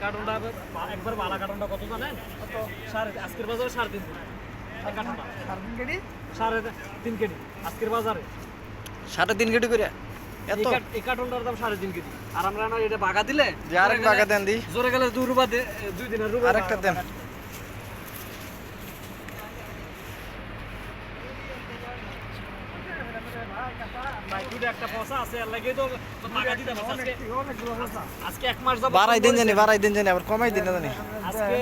কার্টনটা একবার বালা কার্টনটা কত জানেন সাড়ে আজকের বাজারে সাড়ে তিন কেজি সাড়ে তিন কেজি আজকের বাজারে সাড়ে তিন কেজি করে? এত? এই কার্টনটার দাম সাড়ে তিন কেজি আর আমরা না এটা বাগা দিলে আরেক বাগা দেন। দি জোরে গেলে দু রুবা দুই দিনের রুবা আরেকটা দেন ভাই দুটো একটা পয়সা আছে এর লাগে তো তো বাগা দিতে হবে আজকে আজকে এক মাস যাবত বাড়াই দিন জানি বাড়াই দিন জানি আবার কমাই দিন জানি। আজকে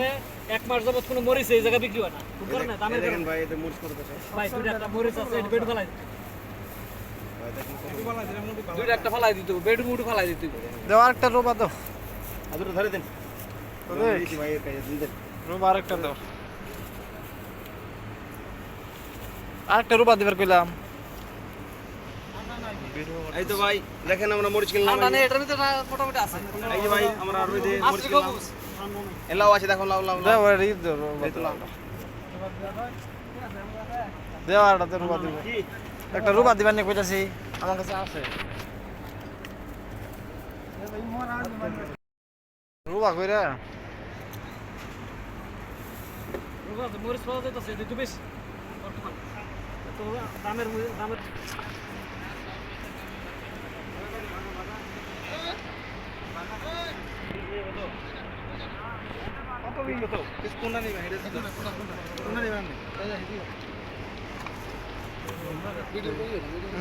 এক মাস যাবত কোনো মরিচ এই জায়গা বিক্রি হয় না। খুব করে না দামের দেখেন ভাই এটা মুড়িশ করে ভাই দুটো একটা মরিচ আছে এটা বেড ফেলাই দুটো একটা ফেলাই দিতে বেড মুটু ফেলাই দিতে দেও আরেকটা রোবা দাও। আদুরে ধরে দেন। রোবা আরেকটা দাও। আরেকটা রোবা দিবার কইলাম। এই তো ভাই দেখেন আমরা মরিচ কিনলাম। নেই এটার ভিতরে মোটামুটি আছে। এই যে ভাই আমরা আর মরিচ কিনলাম। এলাও আছে দেখো লাউ লাউ লাউ। দেও আর দাও রোবা এই তো লাউ দেও দিব। একটা রোবা দিবেন নিয়ে কইতাছি? আমার কাছে আছে। রোবা কইরা। আছে, মরিচ পাওয়া যাইতেছে একটু বেশি। দামের দামের কত বিল তো কিস কোনা নেই ভাই এটা কোনা নেই ভাই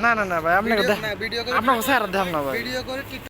না না না ভাই আপনাকে আপনার ভিডিও স্যার দেখাম না ভাই।